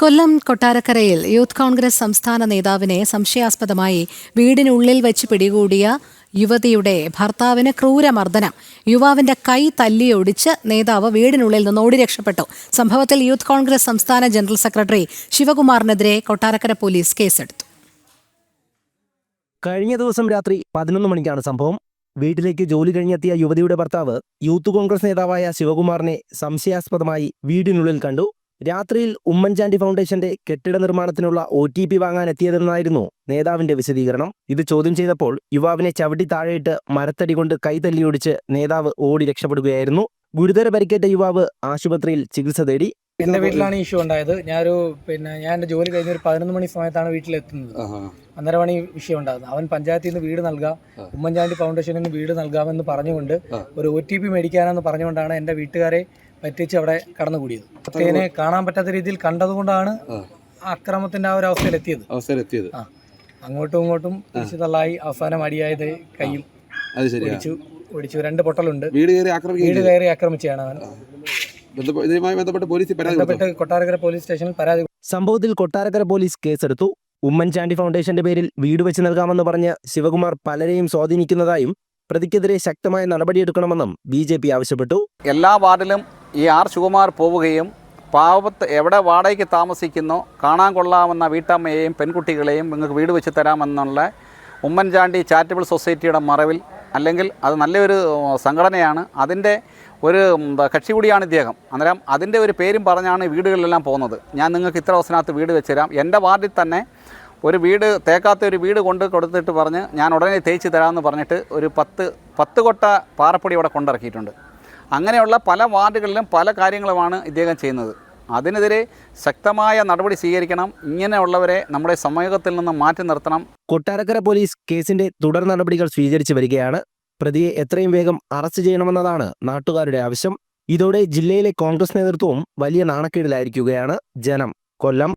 കൊല്ലം കൊട്ടാരക്കരയിൽ യൂത്ത് കോൺഗ്രസ് സംസ്ഥാന നേതാവിനെ സംശയാസ്പദമായി വീടിനുള്ളിൽ വെച്ച് പിടികൂടിയ യുവതിയുടെ ഭർത്താവിന് ക്രൂരമർദ്ദനം. യുവാവിന്റെ കൈ തല്ലിയൊടിച്ച് നേതാവ് വീടിനുള്ളിൽ നിന്ന് ഓടി രക്ഷപ്പെട്ടു. സംഭവത്തിൽ യൂത്ത് കോൺഗ്രസ് സംസ്ഥാന ജനറൽ സെക്രട്ടറി ശിവകുമാറിനെതിരെ കൊട്ടാരക്കര പോലീസ് കേസെടുത്തു. കഴിഞ്ഞ ദിവസം രാത്രി പതിനൊന്ന് മണിക്കാണ് സംഭവം. വീട്ടിലേക്ക് ജോലി കഴിഞ്ഞെത്തിയ യുവതിയുടെ ഭർത്താവ് യൂത്ത് കോൺഗ്രസ് നേതാവായ ശിവകുമാറിനെ സംശയാസ്പദമായി വീടിനുള്ളിൽ കണ്ടു. രാത്രിയിൽ ഉമ്മൻചാണ്ടി ഫൗണ്ടേഷന്റെ കെട്ടിട നിർമ്മാണത്തിനുള്ള ഒ ടി പി വാങ്ങാൻ എത്തിയതെന്നായിരുന്നു നേതാവിന്റെ വിശദീകരണം. ഇത് ചോദ്യം ചെയ്തപ്പോൾ യുവാവിനെ ചവിട്ടി താഴെയിട്ട് മരത്തടി കൊണ്ട് കൈതല്ലിയൊടിച്ച് നേതാവ് ഓടി രക്ഷപ്പെടുകയായിരുന്നു. ഗുരുതര പരിക്കേറ്റ യുവാവ് ആശുപത്രിയിൽ ചികിത്സ തേടി. എന്റെ വീട്ടിലാണ് ഇഷ്യൂ ഉണ്ടായത്. ഞാനൊരു പിന്നെ ഞാൻ എന്റെ ജോലി കഴിഞ്ഞ ഒരു പതിനൊന്ന് മണി സമയത്താണ് വീട്ടിലെത്തുന്നത്. അന്നേരമാണ് ഈ വിഷയം ഉണ്ടാകുന്നത് അവൻ പഞ്ചായത്തിൽ നിന്ന് വീട് നൽകാം ഉമ്മൻചാണ്ടി ഫൗണ്ടേഷനിൽ നിന്ന് വീട് നൽകാമെന്ന് പറഞ്ഞുകൊണ്ട് ഒരു ഒ ടി പി മേടിക്കാനെന്ന് പറഞ്ഞുകൊണ്ടാണ് എന്റെ വീട്ടുകാരെ പറ്റിച്ച് അവിടെ കടന്നുകൂടിയത്. തേനെ കാണാൻ പറ്റാത്ത രീതിയിൽ കണ്ടതുകൊണ്ടാണ് അക്രമത്തിന്റെ ആ ഒരു അവസ്ഥയിലെത്തിയത്. അവസ്ഥയിലെത്തിയത്. ആ. അങ്ങോട്ടും ഇങ്ങോട്ടും തിരിച്ചു തള്ളായി അവസാനം അടിയായത് കയ്യിൽ. ഒടിച്ചു ഒടിച്ചു. രണ്ട് പൊട്ടലുണ്ട്. വീട് കയറി വീട് കയറി ആക്രമിച്ചാണ് അവൻ. ഇതുമായി ബന്ധപ്പെട്ട് ബന്ധപ്പെട്ട് കൊട്ടാരക്കര പോലീസ് സ്റ്റേഷനിൽ പരാതി സംഭവത്തിൽ കൊട്ടാരക്കര പോലീസ് കേസെടുത്തു. ഉമ്മൻചാണ്ടി ഫൗണ്ടേഷന്റെ പേരിൽ വീട് വെച്ച് നൽകാമെന്ന് പറഞ്ഞ് ശിവകുമാർ പലരെയും സ്വാധീനിക്കുന്നതായും പ്രതിക്കെതിരെ ശക്തമായ നടപടിയെടുക്കണമെന്നും ബി ജെ ആവശ്യപ്പെട്ടു. എല്ലാ വാർഡിലും ഈ ആർ ശിവകുമാർ പോവുകയും പാവത്ത് എവിടെ വാടകയ്ക്ക് താമസിക്കുന്നോ കാണാൻ കൊള്ളാമെന്ന വീട്ടമ്മയെയും പെൺകുട്ടികളെയും നിങ്ങൾക്ക് വീട് വെച്ച് തരാമെന്നുള്ള ഉമ്മൻചാണ്ടി ചാരിറ്റബിൾ സൊസൈറ്റിയുടെ മറവിൽ അല്ലെങ്കിൽ അത് നല്ലൊരു സംഘടനയാണ്. അതിന്റെ ഒരു കക്ഷി കൂടിയാണ് ഇദ്ദേഹം. അന്നേരം അതിന്റെ ഒരു പേരും പറഞ്ഞാണ് വീടുകളിലെല്ലാം പോകുന്നത്. ഞാൻ നിങ്ങൾക്ക് ഇത്ര ദിവസത്തിനകത്ത് വീട് വെച്ച് തരാം. എന്റെ വാർഡിൽ തന്നെ ഒരു വീട് തേക്കാത്ത ഒരു വീട് കൊണ്ട് കൊടുത്തിട്ട് പറഞ്ഞ് ഞാൻ ഉടനെ തേച്ച് തരാമെന്ന് പറഞ്ഞിട്ട് ഒരു പത്ത് പത്ത് കൊട്ട പാറപ്പൊടി ഇവിടെ കൊണ്ടിറക്കിയിട്ടുണ്ട്. അങ്ങനെയുള്ള പല വാർഡുകളിലും പല കാര്യങ്ങളുമാണ് ഇദ്ദേഹം ചെയ്യുന്നത്. അതിനെതിരെ ശക്തമായ നടപടി സ്വീകരിക്കണം. ഇങ്ങനെയുള്ളവരെ നമ്മുടെ സമൂഹത്തിൽ നിന്ന് മാറ്റി നിർത്തണം. കൊട്ടാരക്കര പോലീസ് കേസിന്റെ തുടർ നടപടികൾ സ്വീകരിച്ചു വരികയാണ്. പ്രതിയെ എത്രയും വേഗം അറസ്റ്റ് ചെയ്യണമെന്നതാണ് നാട്ടുകാരുടെ ആവശ്യം. ഇതോടെ ജില്ലയിലെ കോൺഗ്രസ് നേതൃത്വവും വലിയ നാണക്കേടിലായിരിക്കുകയാണ് ജനം. കൊല്ലം.